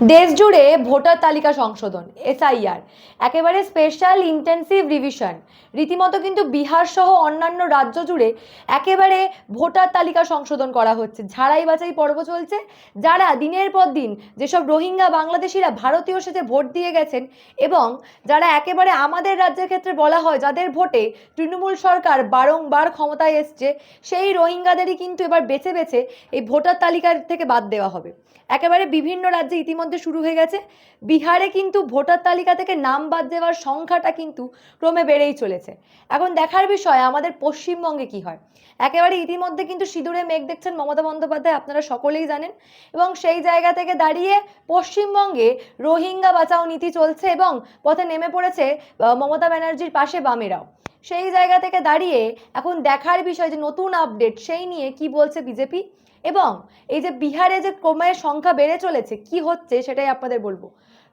দেশ জুড়ে ভোটার তালিকা সংশোধন, এসআইআর, একেবারে স্পেশাল ইন্টেন্সিভ রিভিশন রীতিমতো কিন্তু বিহার সহ অন্যান্য রাজ্য জুড়ে একেবারে ভোটার তালিকা সংশোধন করা হচ্ছে। ঝাড়াই বাছাই পর্ব চলছে। যারা দিনের পর দিন যেসব রোহিঙ্গা বাংলাদেশিরা ভারতীয় সেজে ভোট দিয়ে গেছেন এবং যারা একেবারে আমাদের রাজ্যের ক্ষেত্রে বলা হয় যাদের ভোটে তৃণমূল সরকার বারংবার ক্ষমতায় এসছে, সেই রোহিঙ্গাদেরই কিন্তু এবার বেছে বেছে এই ভোটার তালিকার থেকে বাদ দেওয়া হবে। একেবারে বিভিন্ন রাজ্যে ইতিমধ্যে শুরু হয়ে গেছে। বিহারে কিন্তু ভোটার তালিকা থেকে নাম বাদ দেওয়ার সংখ্যাটা কিন্তু ক্রমে বেড়েই চলেছে। এখন দেখার বিষয়, আমাদের পশ্চিমবঙ্গে কি হয়? একেবারে ইতিমধ্যে কিন্তু সিঁদুরে মেঘ দেখছেন মমতা বন্দ্যোপাধ্যায়, আপনারা সকলেই জানেন। এবং সেই জায়গা থেকে দাঁড়িয়ে পশ্চিমবঙ্গে রোহিঙ্গা বাঁচাও নীতি চলছে এবং পথে নেমে পড়েছে মমতা ব্যানার্জির পাশে বামেরাও। সেই জায়গা থেকে দাঁড়িয়ে এখন দেখার বিষয় যে নতুন আপডেট সেই নিয়ে কি বলছে বিজেপি এবং এই যে বিহারে যে ক্রমে সংখ্যা বেড়ে চলেছে, কি হচ্ছে সেটাই আপনাদের বলব।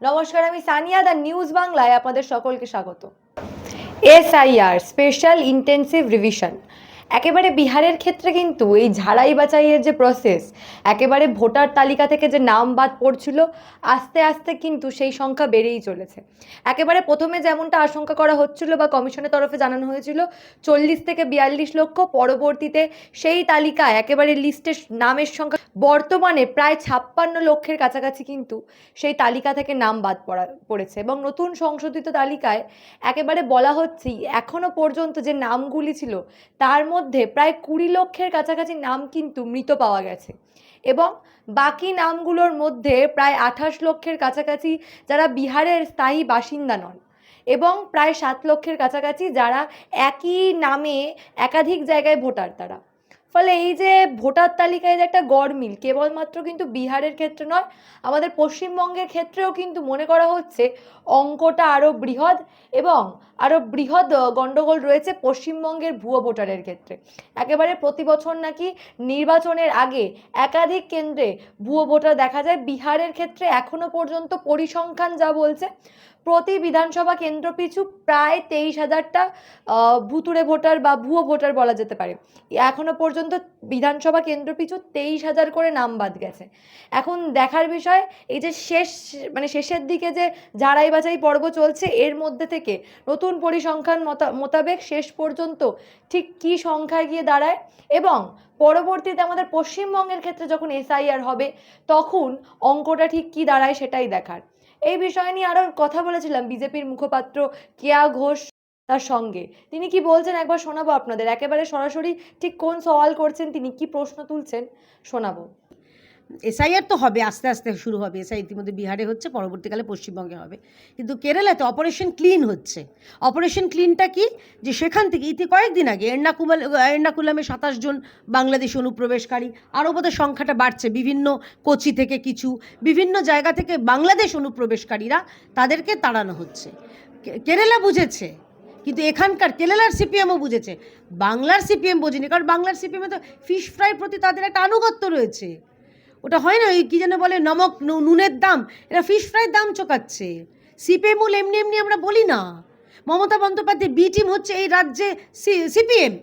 নমস্কার, আমি সানিয়া দা নিউজ বাংলায় আপনাদের সকলকে স্বাগত। S I R special intensive revision একেবারে বিহারের ক্ষেত্রে কিন্তু এই ঝাড়াই বাছাইয়ের যে প্রসেস একেবারে ভোটার তালিকা থেকে যে নাম বাদ পড়ছিল, আস্তে আস্তে কিন্তু সেই সংখ্যা বেড়েই চলেছে। একেবারে প্রথমে যেমনটা আশঙ্কা করা হচ্ছিল বা কমিশনের তরফে জানানো হয়েছিল, চল্লিশ থেকে বিয়াল্লিশ লক্ষ, পরবর্তীতে সেই তালিকায় একেবারে লিস্টের নামের সংখ্যা, বর্তমানে প্রায় ছাপ্পান্ন লক্ষের কাছাকাছি কিন্তু সেই তালিকা থেকে নাম বাদ পড়া, পড়েছে। এবং নতুন সংশোধিত তালিকায় একেবারে বলা হচ্ছে, এখনও পর্যন্ত যে নামগুলি ছিল, তার মধ্যে প্রায় কুড়ি লক্ষের কাছাকাছি নাম কিন্তু মৃত পাওয়া গেছে। এবং বাকি নামগুলোর মধ্যে প্রায় আঠাশ লক্ষের কাছাকাছি যারা বিহারের স্থায়ী বাসিন্দা নন এবং প্রায় সাত লক্ষের কাছাকাছি যারা একই নামে একাধিক জায়গায় ভোটার তারা। ফলে এই যে ভোটার তালিকায় যে একটা গড়মিল, কেবলমাত্র কিন্তু বিহারের ক্ষেত্রে নয়, আমাদের পশ্চিমবঙ্গের ক্ষেত্রেও কিন্তু মনে করা হচ্ছে অঙ্কটা আরও বৃহৎ এবং আরও বৃহৎ গণ্ডগোল রয়েছে পশ্চিমবঙ্গের ভুয়ো ভোটারের ক্ষেত্রে। একেবারে প্রতি বছর নাকি নির্বাচনের আগে একাধিক কেন্দ্রে ভুয়ো ভোটার দেখা যায়। বিহারের ক্ষেত্রে এখনও পর্যন্ত পরিসংখ্যান যা বলছে প্রতি বিধানসভা কেন্দ্র পিছু প্রায় তেইশ হাজারটা ভুতুড়ে ভোটার বা ভুয়ো ভোটার বলা যেতে পারে। এখনও পর্যন্ত বিধানসভা কেন্দ্র পিছু তেইশ হাজার করে নাম বাদ গেছে। এখন দেখার বিষয়, এই যে শেষ মানে শেষের দিকে যে ঝাড়াই বাছাই পর্ব চলছে, এর মধ্যে থেকে নতুন পরিসংখ্যান মতা- মোতাবেক শেষ পর্যন্ত ঠিক কী সংখ্যায় গিয়ে দাঁড়ায় এবং পরবর্তীতে আমাদের পশ্চিমবঙ্গের ক্ষেত্রে যখন এসআইআর হবে, তখন অঙ্কটা ঠিক কী দাঁড়ায় সেটাই দেখার। এই বিষয় নিয়ে আরও কথা বলেছিলাম বিজেপির মুখপাত্র কেয়া ঘোষ তার সঙ্গে। তিনি কি বলছেন? একবার শোনাবো আপনাদের। একেবারে সরাসরি ঠিক কোন সওয়াল করছেন, তিনি কি প্রশ্ন তুলছেন শোনাবো। এসআইআর তো হবে, আস্তে আস্তে শুরু হবে। এসআই ইতিমধ্যে বিহারে হচ্ছে, পরবর্তীকালে পশ্চিমবঙ্গে হবে। কিন্তু কেরালাতে অপারেশন ক্লিন হচ্ছে। অপারেশন ক্লিনটা কি? যে সেখান থেকে ইতি কয়েকদিন আগে এর্নাকুমাল এর্নাকুলামে সাতাশ জন বাংলাদেশ অনুপ্রবেশকারী আরও বোধহয় সংখ্যাটা বাড়ছে। বিভিন্ন কোচি থেকে কিছু, বিভিন্ন জায়গা থেকে বাংলাদেশ অনুপ্রবেশকারীরা তাদেরকে তাড়ানো হচ্ছে। কেরালা বুঝেছে, কিন্তু এখানকার, কেরালার সিপিএমও বুঝেছে। বাংলার সিপিএম বোঝেনি, কারণ বাংলার সিপিএমে তো ফিশ ফ্রাইয়ের প্রতি তাদের একটা আনুগত্য রয়েছে। হয় না, ওই কী যেন বলে, নমক নুনের দাম। এরা ফিশ ফ্রাইয়ের দাম চোকাচ্ছে। সিপিএমুল এমনি এমনি আমরা বলি না। মমতা বন্দ্যোপাধ্যায় বি টিম হচ্ছে এই রাজ্যে সিপিএম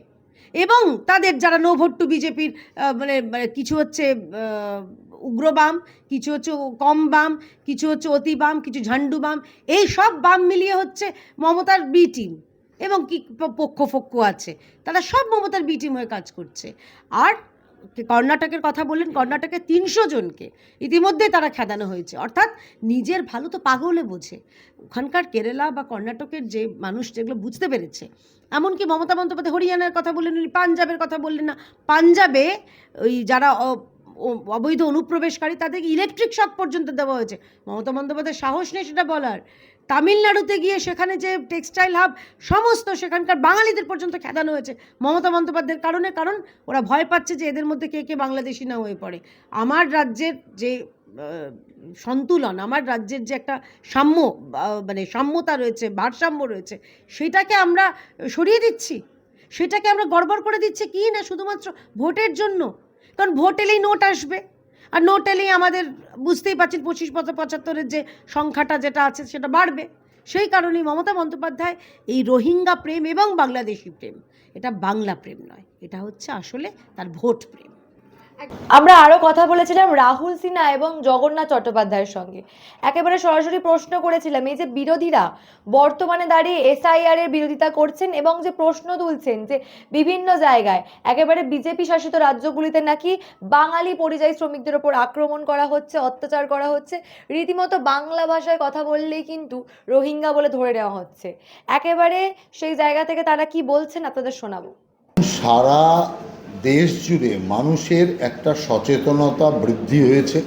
এবং তাদের যারা নো ভোট টু বিজেপির মানে মানে কিছু হচ্ছে উগ্র বাম, কিছু হচ্ছে কম বাম, কিছু হচ্ছে অতি বাম, কিছু ঝান্ডু বাম, এই সব বাম মিলিয়ে হচ্ছে মমতার বি টিম এবং কি পক্ষ ফক্ষ আছে। তারা সব মমতার বি টিম হয়ে কাজ করছে। আর কর্ণাটকের কথা বললেন, কর্ণাটকে তিনশো জনকে ইতিমধ্যে তারা খেদানো হয়েছে। অর্থাৎ নিজের ভালো তো পাগলে বোঝে। ওখানকার কেরালা বা কর্ণাটকের যে মানুষ যেগুলো বুঝতে পেরেছে, এমনকি মমতা বন্দ্যোপাধ্যায় হরিয়ানার কথা বললেন উনি, পাঞ্জাবের কথা বললেন না, পাঞ্জাবে ওই যারা অবৈধ অনুপ্রবেশকারী তাদেরকে ইলেকট্রিক শক পর্যন্ত দেওয়া হয়েছে। মমতা বন্দ্যোপাধ্যায় সাহস নেই সেটা বলার। তামিলনাড়ুতে গিয়ে সেখানে যে টেক্সটাইল হাব সমস্ত সেখানকার বাঙালিদের পর্যন্ত খেদানো হয়েছে মমতা বন্দ্যোপাধ্যায়ের কারণে, কারণ ওরা ভয় পাচ্ছে যে এদের মধ্যে কে কে বাংলাদেশি না হয়ে পড়ে। আমার রাজ্যের যে সন্তুলন, আমার রাজ্যের যে একটা সাম্য মানে সাম্যতা রয়েছে, ভারসাম্য রয়েছে, সেটাকে আমরা সরিয়ে দিচ্ছি। সেটাকে আমরা গড়বড় করে দিচ্ছি কি না? শুধুমাত্র ভোটের জন্য। কারণ ভোট এলেই নোট আসবে। আর নোট এলেই আমাদের বুঝতেই পারছেন পঁচিশ পঁচা- পঁচাত্তরের যে সংখ্যাটা যেটা আছে সেটা বাড়বে। সেই কারণেই মমতা বন্দ্যোপাধ্যায় এই রোহিঙ্গা প্রেম এবং বাংলাদেশি প্রেম, এটা বাংলা প্রেম নয়, এটা হচ্ছে আসলে তার ভোট প্রেম। আমরা আরও কথা বলেছিলাম রাহুল সিনহা এবং জগন্নাথ চট্টোপাধ্যায়ের সঙ্গে। একেবারে সরাসরি প্রশ্ন করেছিলাম, এই যে বিরোধীরা বর্তমানে দাঁড়িয়ে এসআইআর এর বিরোধিতা করছেন এবং যে প্রশ্ন তুলছেন যে বিভিন্ন জায়গায়, একেবারে বিজেপি শাসিত রাজ্যগুলিতে নাকি বাঙালি পরিযায়ী শ্রমিকদের ওপর আক্রমণ করা হচ্ছে, অত্যাচার করা হচ্ছে, রীতিমতো বাংলা ভাষায় কথা বললেই কিন্তু রোহিঙ্গা বলে ধরে নেওয়া হচ্ছে। একেবারে সেই জায়গা থেকে তারা কি বলছেন আপনাদের শোনাবো। সারা দেশ জুড়ে মানুষের একটা সচেতনতা বৃদ্ধি হয়েছে,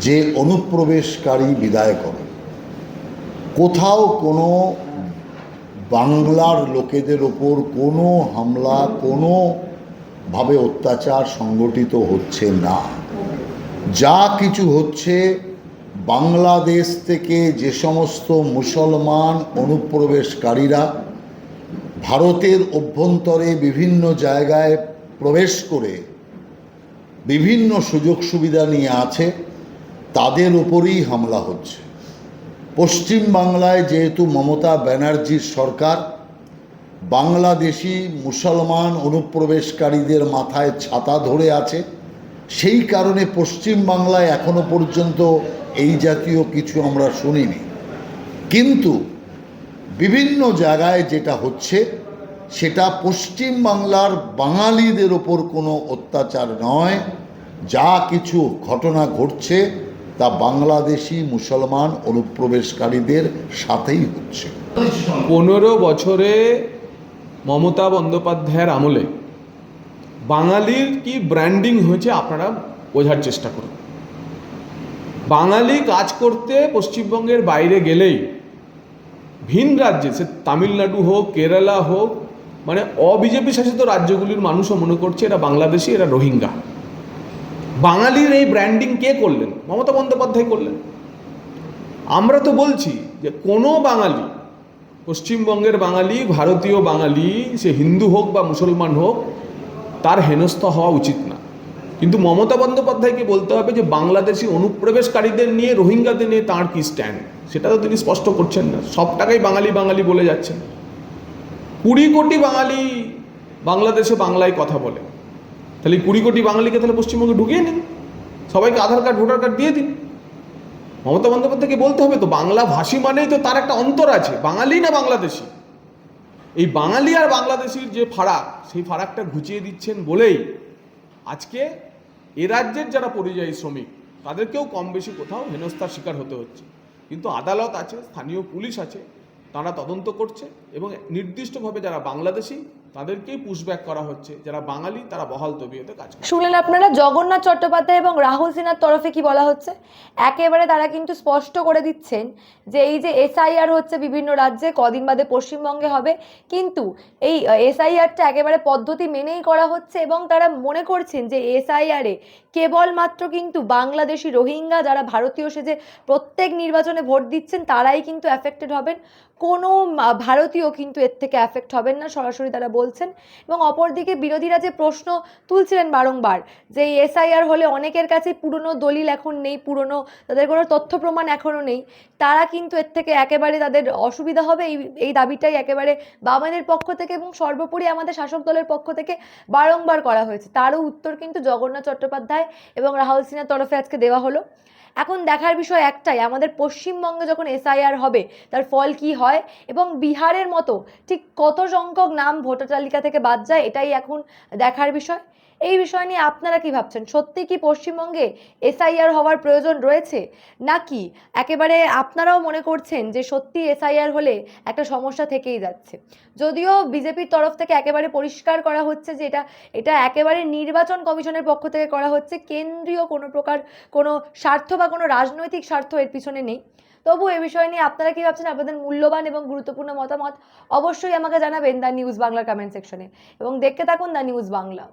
যে অনুপ্রবেশকারী বিদায় করে। কোথাও কোনো বাংলার লোকেদের ওপর কোনো হামলা, কোনোভাবে অত্যাচার সংগঠিত হচ্ছে না। যা কিছু হচ্ছে, বাংলাদেশ থেকে যে সমস্ত মুসলমান অনুপ্রবেশকারীরা ভারতের অভ্যন্তরে বিভিন্ন জায়গায় প্রবেশ করে বিভিন্ন সুযোগ সুবিধা নিয়ে আছে, তাদের উপরেই হামলা হচ্ছে। পশ্চিম বাংলায় যেহেতু মমতা ব্যানার্জির সরকার, বাংলাদেশি মুসলমান অনুপ্রবেশকারীদের মাথায় ছাতা ধরে আছে। সেই কারণে পশ্চিম বাংলায় এখনও পর্যন্ত এই জাতীয় কিছু আমরা শুনিনি। কিন্তু বিভিন্ন জায়গায় যেটা হচ্ছে, সেটা পশ্চিম বাংলার বাঙালিদের ওপর কোনো অত্যাচার নয়। যা কিছু ঘটনা ঘটছে, তা বাংলাদেশি মুসলমান অনুপ্রবেশকারীদের সাথেই হচ্ছে। পনেরো বছরে মমতা বন্দ্যোপাধ্যায়ের আমলে বাঙালির কি ব্র্যান্ডিং হয়েছে আপনারা বোঝার চেষ্টা করুন। বাঙালি কাজ করতে পশ্চিমবঙ্গের বাইরে গেলেই ভিন রাজ্যে, সে তামিলনাড়ু হোক, কেরালা হোক মানে অবিজেপি শাসিত রাজ্যগুলির মানুষও মনে করছে এরা বাংলাদেশি, এরা রোহিঙ্গা। বাঙালির এই ব্র্যান্ডিং কে করলেন? মমতা বন্দ্যোপাধ্যায় করলেন। আমরা তো বলছি যে কোনো বাঙালি, পশ্চিমবঙ্গের বাঙালি, ভারতীয় বাঙালি, সে হিন্দু হোক বা মুসলমান হোক, তার হেনস্থা হওয়া উচিত না। কিন্তু মমতা বন্দ্যোপাধ্যায়কে বলতে হবে যে বাংলাদেশি অনুপ্রবেশকারীদের নিয়ে, রোহিঙ্গাদের নিয়ে তাঁর কি স্ট্যান্ড সেটা তো তিনি স্পষ্ট করছেন না। সব টাকাই বাঙালি বাঙালি বলে যাচ্ছেন। কুড়ি কোটি বাঙালি বাংলাদেশে বাংলায় কথা বলে। তাহলে কুড়ি কোটি বাঙালিকে তাহলে পশ্চিমবঙ্গে ঢুকিয়ে নিন। সবাইকে আধার কার্ড, ভোটার কার্ড দিয়ে দিন। মমতা বন্দ্যোপাধ্যায়কে বলতে হবে তো, বাংলা ভাষী মানেই তো তার একটা অন্তর আছে, বাঙালি না বাংলাদেশি? এই বাঙালি আর বাংলাদেশির যে ফারাক, সেই ফারাকটা ঘুচিয়ে দিচ্ছেন বলেই আজকে এ রাজ্যের যারা পরিযায়ী শ্রমিক, তাদেরকেও কম বেশি কোথাও হেনস্থার শিকার হতে হচ্ছে। কিন্তু আদালত আছে স্থানীয় পুলিশ আছে তারা তদন্ত করছে এবং নির্দিষ্টভাবে যারা বাংলাদেশি তাদেরকেই পুশব্যাক করা হচ্ছে, যারা বাঙালি, তারা বহাল তবিয়তে কাজ শুনলেন আপনারা, জগন্নাথ চট্টোপাধ্যায় এবং রাহুল সিনহার তরফে কি বলা হচ্ছে? একেবারে তারা কিন্তু স্পষ্ট করে দিচ্ছেন যে এই যে এসআইআর হচ্ছে বিভিন্ন রাজ্যে, কদিন বাদে পশ্চিমবঙ্গে হবে। কিন্তু এই এসআইআরটা একেবারে পদ্ধতি মেনেই করা হচ্ছে এবং তারা মনে করছেন যে এসআইআরে কেবলমাত্র কিন্তু বাংলাদেশি রোহিঙ্গা যারা ভারতীয় সেজে প্রত্যেক নির্বাচনে ভোট দিচ্ছেন, তারাই কিন্তু অ্যাফেক্টেড হবেন। কোনো ভারতীয় কিন্তু এর থেকে অ্যাফেক্ট হবেন না। সরাসরি তারা বলছেন এবং অপরদিকে বিরোধীরা যে প্রশ্ন তুলছিলেন বারংবার যে এসআইআর হলে অনেকের কাছে পুরনো দলিল এখন নেই, পুরনো তাদের কোনো তথ্য প্রমাণ এখনও নেই, তারা কিন্তু এর থেকে একেবারে তাদের অসুবিধা হবে। এই এই দাবিটাই একেবারে বামেদের পক্ষ থেকে এবং সর্বোপরি আমাদের শাসক দলের পক্ষ থেকে বারংবার করা হয়েছে। তারও উত্তর কিন্তু জগন্নাথ চট্টোপাধ্যায় এবং রাহুল সিনহার তরফে আজকে দেওয়া হলো। এখন দেখার বিষয় একটাই, আমাদের পশ্চিমবঙ্গে যখন এসআইআর হবে, তার ফল কি হয়? এবং বিহারের মতো ঠিক কত সংখ্যক নাম ভোটার তালিকা থেকে বাদ যায়, এটাই এখন দেখার বিষয়। এই বিষয় নিয়ে আপনারা কি ভাবছেন? সত্যি কি পশ্চিমবঙ্গে এসআইআর হওয়ার প্রয়োজন রয়েছে? নাকি একেবারে আপনারাও মনে করছেন যে সত্যি এসআইআর হলে একটা সমস্যা থেকেই যাচ্ছে? যদিও বিজেপির তরফ থেকে একেবারে পরিষ্কার করা হচ্ছে যে এটা এটা একেবারে নির্বাচন কমিশনের পক্ষ থেকে করা হচ্ছে। কেন্দ্রীয় কোনো প্রকার কোনো স্বার্থ বা কোনো রাজনৈতিক স্বার্থ এর পিছনে নেই। তবু এ বিষয় নিয়ে আপনারা কি ভাবছেন? আপনাদের মূল্যবান এবং গুরুত্বপূর্ণ মতামত অবশ্যই আমাকে জানাবেন দ্য নিউজ বাংলার কমেন্ট সেকশনে। এবং দেখতে থাকুন দ্য নিউজ বাংলা।